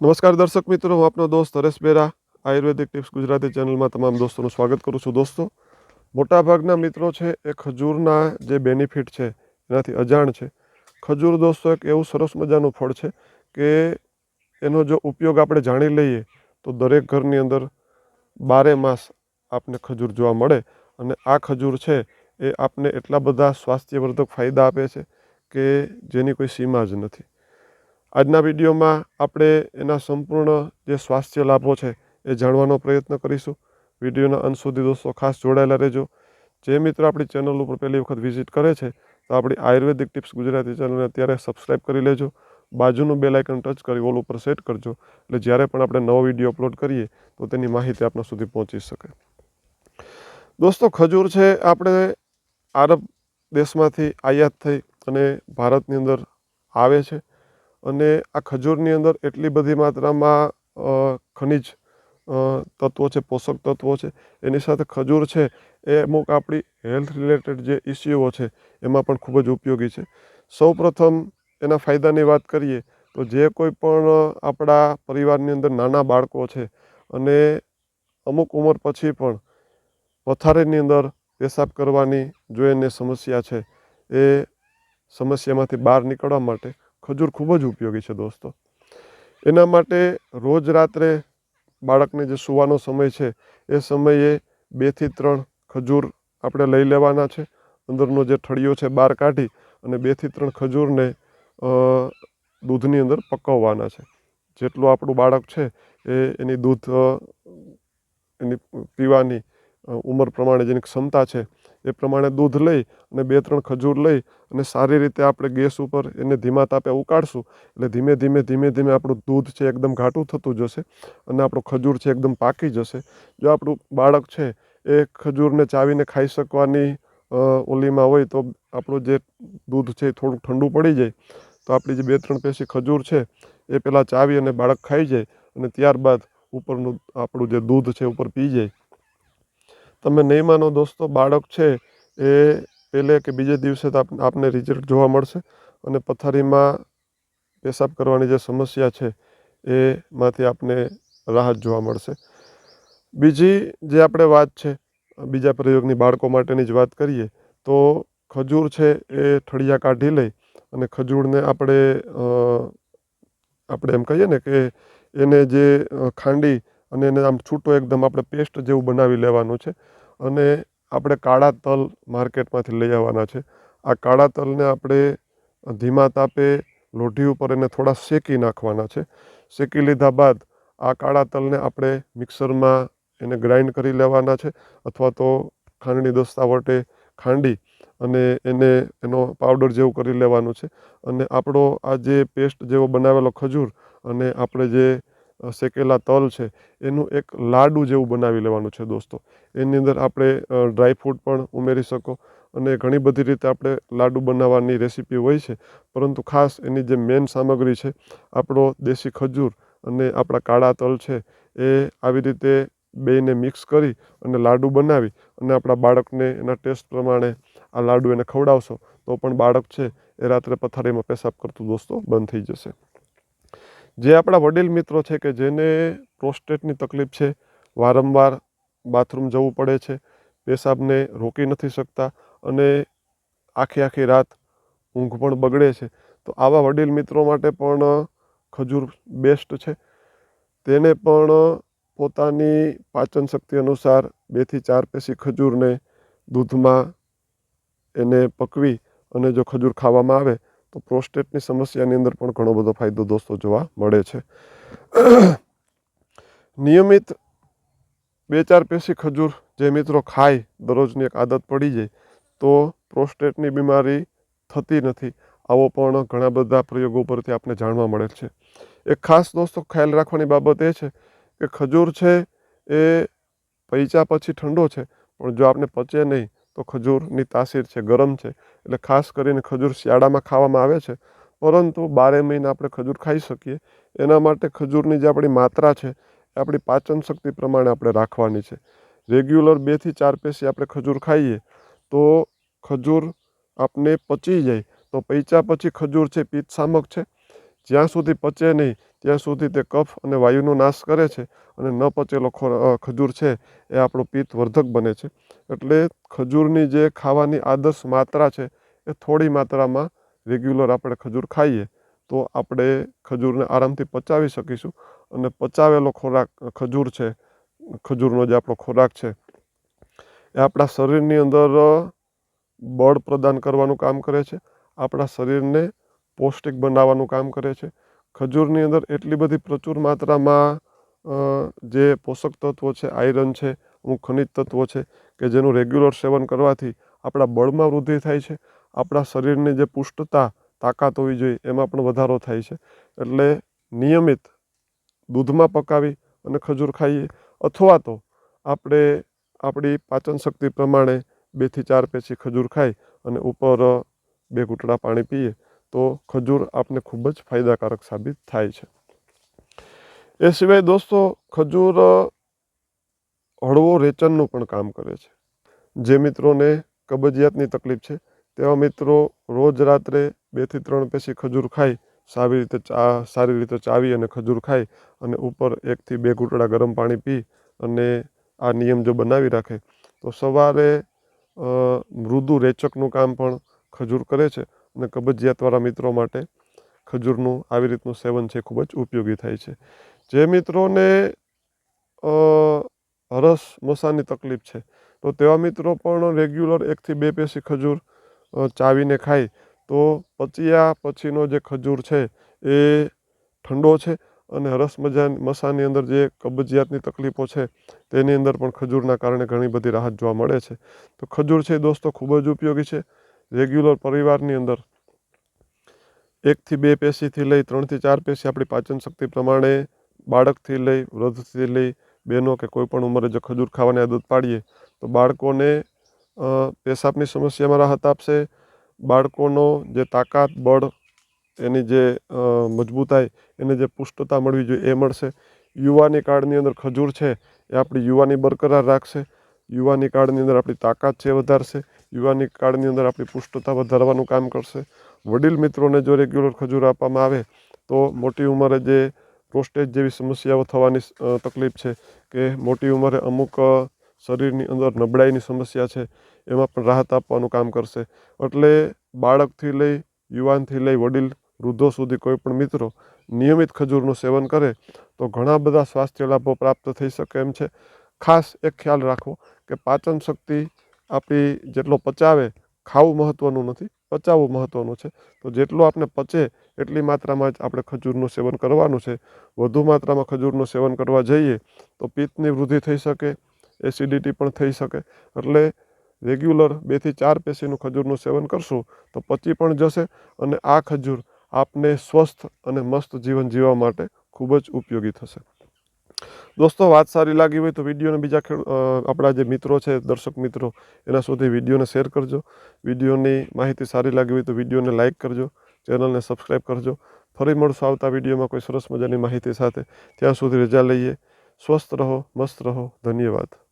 નમસ્કાર દર્શક મિત્રો, હું આપનો દોસ્ત હરેશ બેરા, આયુર્વેદિક ટિપ્સ ગુજરાતી ચેનલમાં તમામ દોસ્તોનું સ્વાગત કરું છું. દોસ્તો, મોટાભાગના મિત્રો છે એ ખજૂરના જે બેનિફિટ છે, એનાથી અજાણ છે. ખજૂર દોસ્તો, એક એવું સરસ મજાનું ફળ છે કે એનો જો ઉપયોગ આપણે જાણી લઈએ, તો દરેક ઘરની અંદર બારે માસ આપને ખજૂર જોવા મળે અને આ ખજૂર છે એ આપને એટલા બધા સ્વાસ્થ્યવર્ધક ફાયદા આપે છે કે જેની કોઈ સીમા જ નથી. આજના વિડીયોમાં આપણે એના સંપૂર્ણ જે સ્વાસ્થ્ય લાભો છે એ જાણવાનો પ્રયત્ન કરીશું. વિડીયોના અંત સુધી દોસ્તો ખાસ જોડાયેલા રહેજો. જે મિત્રો આપણી ચેનલ ઉપર પહેલી વખત વિઝિટ કરે છે, તો આપણી આયુર્વેદિક ટિપ્સ ગુજરાતી ચેનલને અત્યારે સબસ્ક્રાઈબ કરી લેજો. બાજુનું બેલ આઇકન ટચ કરી ઓલ ઉપર સેટ કરજો. એટલે જ્યારે પણ આપણે નવો વીડિયો અપલોડ કરીએ, તો તેની માહિતી આપણા સુધી પહોંચી શકે. દોસ્તો ખજૂર છે આપણે આરબ દેશમાંથી આયાત થઈ અને ભારતની અંદર આવે છે. અને આ ખજૂરની અંદર એટલી બધી માત્રામાં ખનિજ તત્વો છે, પોષક તત્વો છે, એની સાથે ખજૂર છે, એ અમુક આપણી હેલ્થ રિલેટેડ જે ઇસ્યુઓ છે, એમાં પણ ખૂબ જ ઉપયોગી છે. સૌ પ્રથમ એના ફાયદાની વાત કરીએ, તો જે કોઈ પણ આપણા પરિવારની અંદર નાના બાળકો છે અને અમુક ઉંમર પછી પણ પથારીની અંદર પેશાબ કરવાની જો એને સમસ્યા છે, એ સમસ્યામાંથી બહાર નીકળવા માટે ખજૂર ખૂબ જ ઉપયોગી છે દોસ્તો. એના માટે રોજ રાત્રે બાળકને જે સૂવાનો સમય છે, એ સમયે બેથી ત્રણ ખજૂર આપણે લઈ લેવાના છે. અંદરનો જે ઠળિયો છે બહાર કાઢી અને બેથી ત્રણ ખજૂરને દૂધની અંદર પકવવાના છે. જેટલું આપણું બાળક છે, એ એની દૂધ એની પીવાની ઉંમર પ્રમાણે જેની ક્ષમતા છે એ પ્રમાણે દૂધ લઈ અને બે ત્રણ ખજૂર લઈ અને સારી રીતે આપણે ગેસ ઉપર એને ધીમા તાપે ઉકાળશું. એટલે ધીમે ધીમે ધીમે ધીમે આપણું દૂધ છે એકદમ ઘાટું થતું જશે અને આપણું ખજૂર છે એકદમ પાકી જશે. જો આપણું બાળક છે એ ખજૂરને ચાવીને ખાઈ શકવાની ઓલીમાં હોય તો આપણું જે દૂધ છે એ થોડુંક ઠંડુ પડી જાય. તો આપણી જે બે ત્રણ પેશી ખજૂર છે એ પહેલાં ચાવી અને બાળક ખાઈ જાય અને ત્યારબાદ ઉપરનું આપણું જે દૂધ છે ઉપર પી જાય. તમે નહીં માનો દોસ્તો, બાળક છે, એ પહેલે કે બીજે દિવસે તો આપ- આપને રિઝલ્ટ જોવા મળશે અને પથારીમાં પેશાબ કરવાની જે સમસ્યા છે એમાંથી આપને રાહત જોવા મળશે. બીજી જે આપણે વાત છે, બીજા પ્રયોગની બાળકો માટેની જ વાત કરીએ, તો ખજૂર છે એ ઠળિયા કાઢી લઈ અને ખજૂરને આપણે આપણે એમ કહીએ ને કે એને જે ખાંડી અને એને આમ છૂટો એકદમ આપણે પેસ્ટ જેવું બનાવી લેવાનું છે. અને આપણે કાળા તલ માર્કેટમાંથી લઈ આવવાના છે. આ કાળા તલને આપણે ધીમા તાપે લોઢી ઉપર એને થોડા શેકી નાખવાના છે. શેકી લીધા બાદ આ કાળા તલને આપણે મિક્સરમાં એને ગ્રાઇન્ડ કરી લેવાના છે અથવા તો ખાંડની દસ્તાવટે ખાંડી અને એને એનો પાવડર જેવું કરી લેવાનું છે. અને આપણો આ જે પેસ્ટ જેવો બનાવેલો ખજૂર અને આપણે જે શેકેલા તલ છે, એનું એક લાડુ જેવું બનાવી લેવાનું છે દોસ્તો. એની અંદર આપણે ડ્રાય ફ્રૂટ પણ ઉમેરી શકો અને ઘણી બધી રીતે આપણે લાડુ બનાવવાની રેસીપી હોય છે, પરંતુ ખાસ એની જે મેન સામગ્રી છે, આપણો દેશી ખજૂર અને આપણા કાળા તલ છે, એ આવી રીતે બેયને મિક્સ કરી અને લાડુ બનાવી અને આપણા બાળકને એના ટેસ્ટ પ્રમાણે આ લાડુ એને ખવડાવશો, તો પણ બાળક છે એ રાત્રે પથારીમાં પેશાબ કરતું દોસ્તો બંધ થઈ જશે. જે આપણા વડીલ મિત્રો છે કે જેને પ્રોસ્ટેટની તકલીફ છે, વારંવાર બાથરૂમ જવું પડે છે, પેશાબને રોકી નથી શકતા અને આખી આખી રાત ઊંઘ પણ બગડે છે. તો આવા વડીલ મિત્રો માટે પણ ખજૂર બેસ્ટ છે. તેને પણ પોતાની પાચન શક્તિ અનુસાર બેથી ચાર પેશી ખજૂરને દૂધમાં એને પકવી અને જો ખજૂર ખાવામાં આવે તો પ્રોસ્ટેટની સમસ્યાની અંદર પણ ઘણો બધો ફાયદો દોસ્તો જોવા મળે છે. નિયમિત બે ચાર પેશી ખજૂર જે મિત્રો ખાય, દરરોજની એક આદત પડી જાય, તો પ્રોસ્ટેટની બીમારી થતી નથી. આવો પણ ઘણા બધા પ્રયોગો પરથી આપણે જાણવા મળે છે. એક ખાસ દોસ્તો ખ્યાલ રાખવાની બાબત એ છે કે ખજૂર છે એ પૈચા પછી ઠંડો છે, પણ જો આપને પચે નહીં તો ખજૂરની તાસીર છે, ગરમ છે. એટલે ખાસ કરીને ખજૂર શિયાળામાં ખાવામાં આવે છે. પરંતુ બારે મહિના આપણે ખજૂર ખાઈ શકીએ. એના માટે ખજૂરની જે આપણી માત્રા છે, એ આપણી પાચન શક્તિ પ્રમાણે આપણે રાખવાની છે. રેગ્યુલર બેથી ચાર પેશી આપણે ખજૂર ખાઈએ, તો ખજૂર આપને પચી જાય. તો પૈચા પછી ખજૂર છે, પિત્ત છે. જ્યાં સુધી પચે નહીં ત્યાં સુધી તે કફ અને વાયુનો નાશ કરે છે અને ન પચેલો ખજૂર છે એ આપણો પિત્ત વર્ધક બને છે. એટલે ખજૂરની જે ખાવાની આદર્શ માત્રા છે એ થોડી માત્રામાં રેગ્યુલર આપણે ખજૂર ખાઈએ તો આપણે ખજૂરને આરામથી પચાવી શકીશું અને પચાવેલો ખોરાક, ખજૂર છે, ખજૂરનો જે આપણો ખોરાક છે એ આપણા શરીરની અંદર બળ પ્રદાન કરવાનું કામ કરે છે. આપણા શરીરને પૌષ્ટિક બનાવવાનું કામ કરે છે. ખજૂરની અંદર એટલી બધી પ્રચુર માત્રામાં જે પોષક તત્વો છે, આયરન છે, અમુક ખનિજ તત્વો છે કે જેનું રેગ્યુલર સેવન કરવાથી આપણા બળમાં વૃદ્ધિ થાય છે, આપણા શરીરની જે પુષ્ટતા, તાકાત હોવી જોઈએ, એમાં પણ વધારો થાય છે. એટલે નિયમિત દૂધમાં પકાવી અને ખજૂર ખાઈએ અથવા તો આપણે આપણી પાચન શક્તિ પ્રમાણે બેથી ચાર પેચી ખજૂર ખાઈ અને ઉપર બે ઘૂંટડા પાણી પીએ. તો ખજૂર આપને ખૂબ જ ફાયદાકારક સાબિત થાય છે. એ સિવાય દોસ્તો, ખજૂર હળવો રેચનનું પણ કામ કરે છે. જે મિત્રોને કબજિયાતની તકલીફ છે, તેવા મિત્રો રોજ રાત્રે બેથી ત્રણ પેસી ખજૂર ખાય, સારી રીતે ચા, સારી રીતે ચાવી અને ખજૂર ખાઈ અને ઉપર એકથી બે ઘૂંટડા ગરમ પાણી પી અને આ નિયમ જો બનાવી રાખે, તો સવારે મૃદુ રેચકનું કામ પણ ખજૂર કરે છે. અને કબજિયાતવાળા મિત્રો માટે ખજૂરનું આવી રીતનું સેવન છે ખૂબ જ ઉપયોગી થાય છે. જે મિત્રોને રસ મસાની તકલીફ છે, તો તેવા મિત્રો પણ રેગ્યુલર એકથી બે પેસી ખજૂર ચાવીને ખાય, તો પચિયા પછીનો જે ખજૂર છે એ ઠંડો છે અને હરસ મજા, મસાની અંદર જે કબજિયાતની તકલીફો છે તેની અંદર પણ ખજૂરના કારણે ઘણી બધી રાહત જોવા મળે છે. તો ખજૂર છે દોસ્તો ખૂબ જ ઉપયોગી છે. રેગ્યુલર પરિવારની અંદર એકથી બે પેશીથી લઈ ત્રણથી ચાર પેશી આપણી પાચન શક્તિ પ્રમાણે બાળકથી લઈ, વૃદ્ધથી લઈ, બહેનો કે કોઈપણ ઉંમરે જો ખજૂર ખાવાની આદત પાડીએ, તો બાળકોને પેશાબની સમસ્યામાં રાહત આપશે. બાળકોનો જે તાકાત, બળ, એની જે મજબૂતાઈ, એને જે પુષ્ટતા મળવી જોઈએ એ મળશે. યુવાની કાળની અંદર ખજૂર છે એ આપણી યુવાની બરકરાર રાખશે. યુવાની કાળની અંદર આપણી તાકાત છે વધારશે, યુવાની કાળની અંદર આપણી પુષ્ટતા વધારવાનું કામ કરશે. વડીલ મિત્રોને જો રેગ્યુલર ખજૂર આપવામાં આવે, તો મોટી ઉંમરે જે પ્રોસ્ટેટ જેવી સમસ્યાઓ થવાની તકલીફ છે કે મોટી ઉંમરે અમુક શરીરની અંદર નબળાઈની સમસ્યા છે, એમાં પણ રાહત આપવાનું કામ કરશે. એટલે બાળકથી લઈ, યુવાનથી લઈ વડીલ વૃદ્ધો સુધી કોઈ પણ મિત્રો નિયમિત ખજૂરનું સેવન કરે, તો ઘણા બધા સ્વાસ્થ્ય લાભો પ્રાપ્ત થઈ શકે એમ છે. ખાસ એક ખ્યાલ રાખવો કે પાચન શક્તિ આપણી જેટલો પચાવે ખાવું મહત્ત્વનું નથી, પચાવવું મહત્ત્વનું છે. તો જેટલું આપણે પચે એટલી માત્રામાં જ આપણે ખજૂરનું સેવન કરવાનું છે. વધુ માત્રામાં ખજૂરનું સેવન કરવા જઈએ તો પિત્તની વૃદ્ધિ થઈ શકે, એસિડિટી પણ થઈ શકે. એટલે રેગ્યુલર બેથી ચાર પેશીનું ખજૂરનું સેવન કરશું તો પચી પણ જશે અને આ ખજૂર આપને સ્વસ્થ અને મસ્ત જીવન જીવવા માટે ખૂબ જ ઉપયોગી થશે. દોસ્તો, વાત સારી લાગી હોય તો વિડીયોને બીજા આપણા જે મિત્રો છે, દર્શક મિત્રો, એના સુધી વિડીયોને શેર કરજો. વિડીયોની માહિતી સારી લાગી હોય તો વિડીયોને લાઇક કરજો, ચેનલને સબસ્ક્રાઈબ કરજો. ફરી મળશું આવતા વિડીયોમાં કોઈ સરસ મજાની માહિતી સાથે. ત્યાં સુધી રજા લઈએ. સ્વસ્થ રહો, મસ્ત રહો. ધન્યવાદ.